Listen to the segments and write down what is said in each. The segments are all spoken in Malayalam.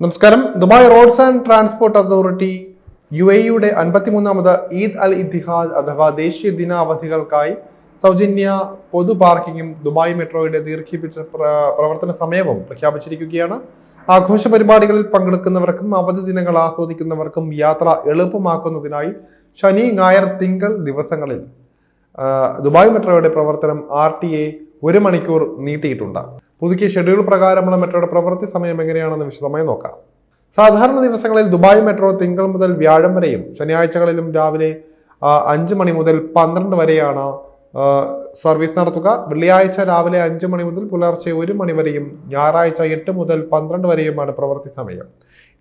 നമസ്കാരം. Dubai roads and transport authority U എയുടെ അൻപത്തിമൂന്നാമത് ഈദ് അൽ ഇത്തിഹാദ് അഥവാ ദേശീയ ദിനാവധികൾക്കായി സൗജന്യ പൊതു പാർക്കിങ്ങും ദുബായ് മെട്രോയുടെ ദീർഘിപ്പിച്ച പ്രവർത്തന സമയവും പ്രഖ്യാപിച്ചിരിക്കുകയാണ്. ആഘോഷ പരിപാടികളിൽ പങ്കെടുക്കുന്നവർക്കും അവധി ദിനങ്ങൾ ആസ്വദിക്കുന്നവർക്കും യാത്ര എളുപ്പമാക്കുന്നതിനായി ശനി ഞായർ തിങ്കൾ ദിവസങ്ങളിൽ ദുബായ് മെട്രോയുടെ പ്രവർത്തനം ആർ ടി എ ഒരു മണിക്കൂർ നീട്ടിയിട്ടുണ്ട്. പുതുക്കിയ ഷെഡ്യൂൾ പ്രകാരമുള്ള മെട്രോയുടെ പ്രവൃത്തി സമയം എങ്ങനെയാണെന്ന് വിശദമായി നോക്കാം. സാധാരണ ദിവസങ്ങളിൽ ദുബായ് മെട്രോ തിങ്കൾ മുതൽ വ്യാഴം വരെയും ശനിയാഴ്ചകളിലും രാവിലെ അഞ്ച് മണി മുതൽ പന്ത്രണ്ട് വരെയാണ് സർവീസ് നടത്തുക. വെള്ളിയാഴ്ച രാവിലെ അഞ്ച് മണി മുതൽ പുലർച്ചെ ഒരു മണി വരെയും ഞായറാഴ്ച എട്ട് മുതൽ പന്ത്രണ്ട് വരെയുമാണ് പ്രവൃത്തി സമയം.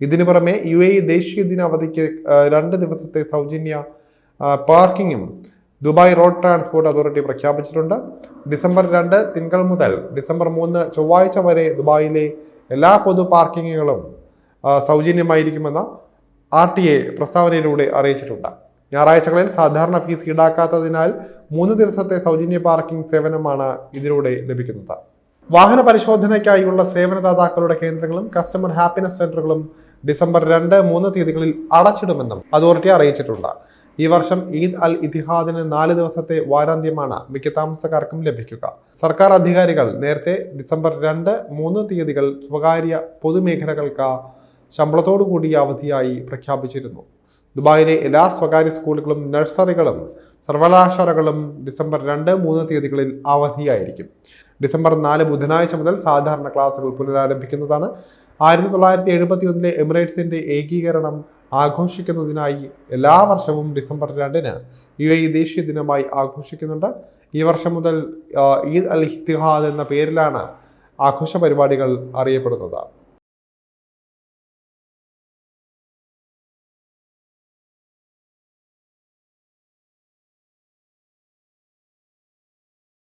ഇതിനു പുറമെ യു എ ദേശീയ ദിന അവധിക്ക് രണ്ട് ദിവസത്തെ സൗജന്യ പാർക്കിങ്ങും ദുബായ് റോഡ് ട്രാൻസ്പോർട്ട് അതോറിറ്റി പ്രഖ്യാപിച്ചിട്ടുണ്ട്. ഡിസംബർ രണ്ട് തിങ്കൾ മുതൽ ഡിസംബർ മൂന്ന് ചൊവ്വാഴ്ച വരെ ദുബായിലെ എല്ലാ പൊതു പാർക്കിങ്ങുകളും സൗജന്യമായിരിക്കുമെന്ന ആർ ടി എ പ്രസ്താവനയിലൂടെ അറിയിച്ചിട്ടുണ്ട്. ഞായറാഴ്ചകളിൽ സാധാരണ ഫീസ് ഈടാക്കാത്തതിനാൽ മൂന്ന് ദിവസത്തെ സൗജന്യ പാർക്കിംഗ് സേവനമാണ് ഇതിലൂടെ ലഭിക്കുന്നത്. വാഹന പരിശോധനയ്ക്കായുള്ള സേവനദാതാക്കളുടെ കേന്ദ്രങ്ങളും കസ്റ്റമർ ഹാപ്പിനെസ് സെന്ററുകളും ഡിസംബർ രണ്ട് മൂന്ന് തീയതികളിൽ അടച്ചിടുമെന്നും അതോറിറ്റി അറിയിച്ചിട്ടുണ്ട്. ഈ വർഷം ഈദ് അൽ ഇതിഹാദിന് നാല് ദിവസത്തെ വാരാന്ത്യമാണ് മിക്ക താമസക്കാർക്കും ലഭിക്കുക. സർക്കാർ അധികാരികൾ നേരത്തെ ഡിസംബർ രണ്ട് മൂന്ന് തീയതികൾ സ്വകാര്യ പൊതുമേഖലകൾക്ക് ശമ്പളത്തോടു കൂടിയ അവധിയായി പ്രഖ്യാപിച്ചിരുന്നു. ദുബായിലെ എല്ലാ സ്വകാര്യ സ്കൂളുകളും നഴ്സറികളും സർവകലാശാലകളും ഡിസംബർ രണ്ട് മൂന്ന് തീയതികളിൽ അവധിയായിരിക്കും. ഡിസംബർ നാല് ബുധനാഴ്ച മുതൽ സാധാരണ ക്ലാസുകൾ പുനരാരംഭിക്കുന്നതാണ്. ആയിരത്തി തൊള്ളായിരത്തി എഴുപത്തി ഒന്നിലെ എമിറേറ്റ്സിന്റെ ഏകീകരണം ആഘോഷിക്കുന്നതിനായി എല്ലാ വർഷവും ഡിസംബർ രണ്ടിന് യു എ ദേശീയ ദിനമായി ആഘോഷിക്കുന്നുണ്ട്. ഈ വർഷം മുതൽ ഈദ് അൽ ഇത്തിഹാദ് എന്ന പേരിലാണ് ആഘോഷ പരിപാടികൾ അറിയപ്പെടുന്നത്.